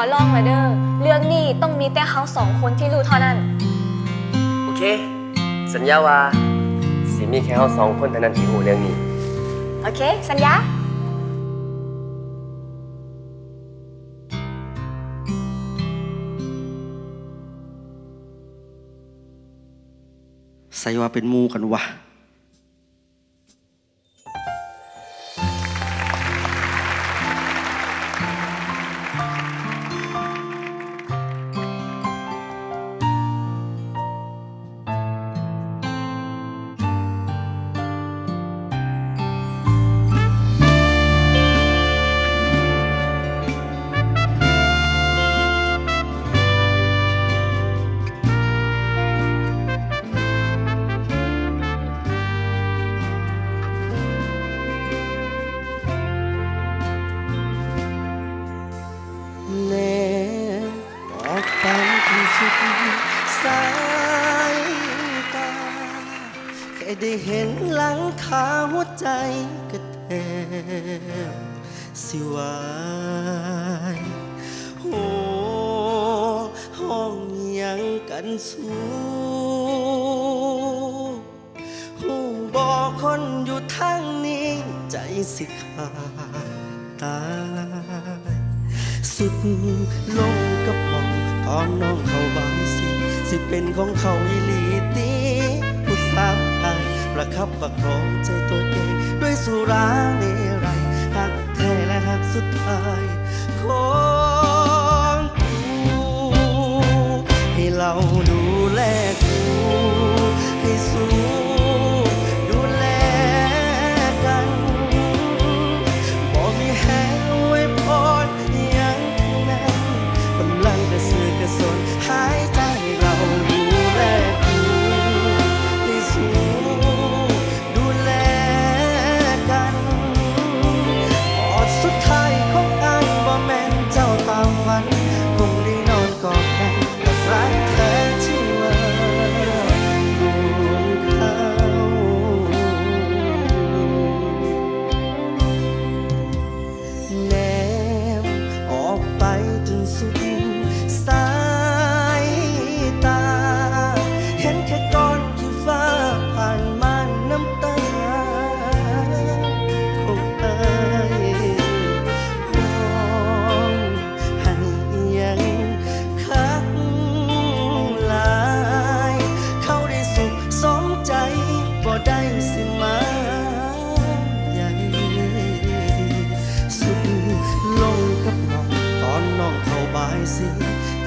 อลองละเด้อเรื่องนี้ต้องมีแต่เขาสองคนที่รู้เท่านั้น โอเค สัญญาว่าสิมีแค่เราสองคนเท่านั้นที่รู้เรื่องนี้ โอเค สัญญาใส่ว่าเป็นหมูกันวะ ได้เห็นหลังคาหัวใจก็แทบสิวายโอ้ห้องยังกันสู้หูบอกคนอยู่ทางนี้ ใจสิขาดตายสุดลงกับหมองตอนน้องเขาบายสิ สิเป็นของเขาอีหลีตี ประคับประคองใจตัวเอง ด้วยสุราเมรัยหักแท้และหักสุดท้ายขอ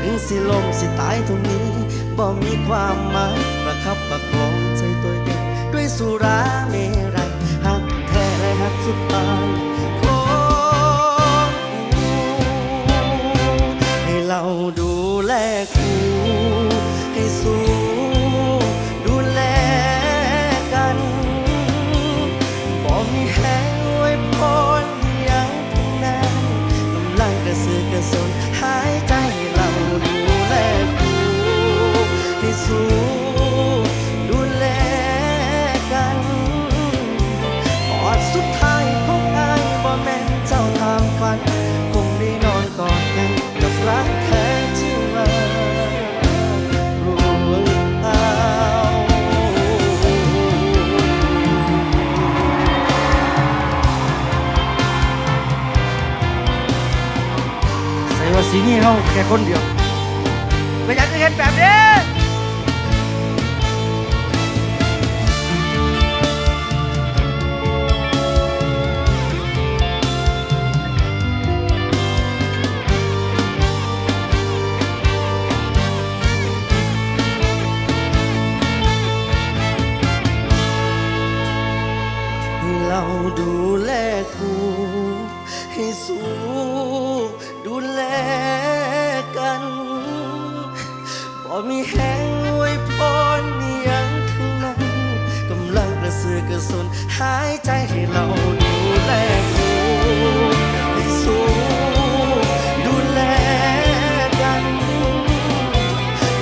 ถึงสิลมสิตายตรงนี้บ่มีความหมายประคับประคองใจตัวเองด้วยสุราเมรัยหักแท้หักสุดท้ายของให้เราดูแลกูให้สู้ดูแลกันบ่มีแห้งไว้พรยังไงนั้นกำลังกระสือกระสนหายใจเรา สู้ดูแลกันอดสุดท้ายของอายบ่แม่นเจ้าตามฝัน คงได้นอนกอดกันกับรักแท้ที่ว่าดวงเอาใส่มาสีนี้เฮาแค่คนเดียวไม่อยากจะเห็นแบบนี้ เราดูแลกูให้สู้ดูแลกันบ่มีแหงไว้พรยังทั้งนั้นกำลังกระสือกระสนหายใจให้เราดูแลกูให้สู้ดูแลกัน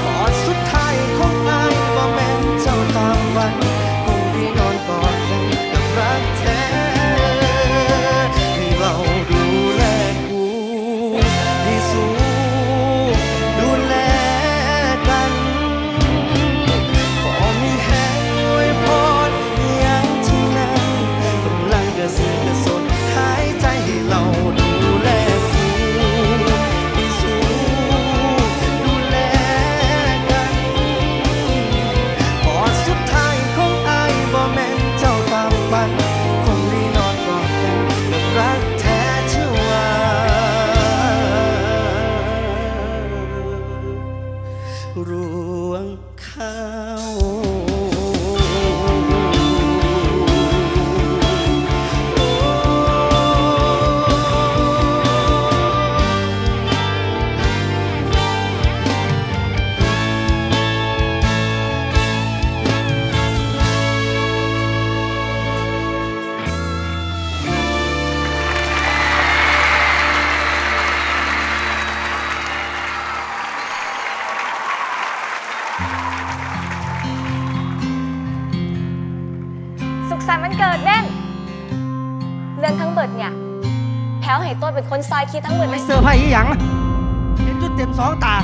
กอสุดท้ายของอายบ่แม่นเจ้าตามฝัน รวงข้าว นเกิดเบ้นเรื่องทั้งเบิดเนี่ยแพลวให้ตัวเป็นคนซอยคิดทั้งหมดเลไม่ยเซอร์ไพรส์อีหยังเห็นจุดเต็มสองตา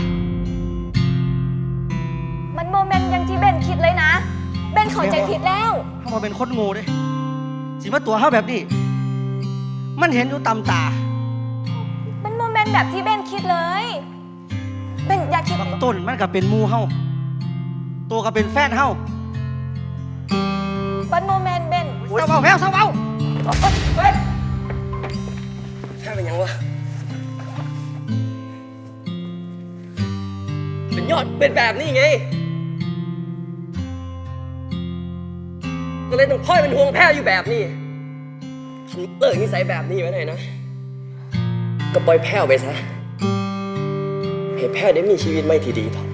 มันโมเมนต์อยังที่เบนคิดเลยนะ เบนเข้าใจผิดแล้ว เข้ามาเป็นคนโง่เด้สิมาตัวเขาแบบนี้ มันเห็นอยู่ตำตามันโมเมนต์แบบที่เบนคิดเลย เบนอย่าคิด บักต้นมันก็เป็นหมูเฮาตัวก็เป็นแฟนเฮามันโมเมนต์เบน เศร้าเบาแพ้วเศร้าเบาแพ้เป็นหยังวะ เป็นยอดเป็นแบบนี้ไง ก็เลยต้องพ่อยเป็นห่วงแพ้อยู่แบบนี้ทำเลิกนิสัยแบบนี้ไว้หน่อยนะ ก็ปล่อยแพ้วไปซะ ให้แพ้วได้มีชีวิตไม่ที่ดีต่อ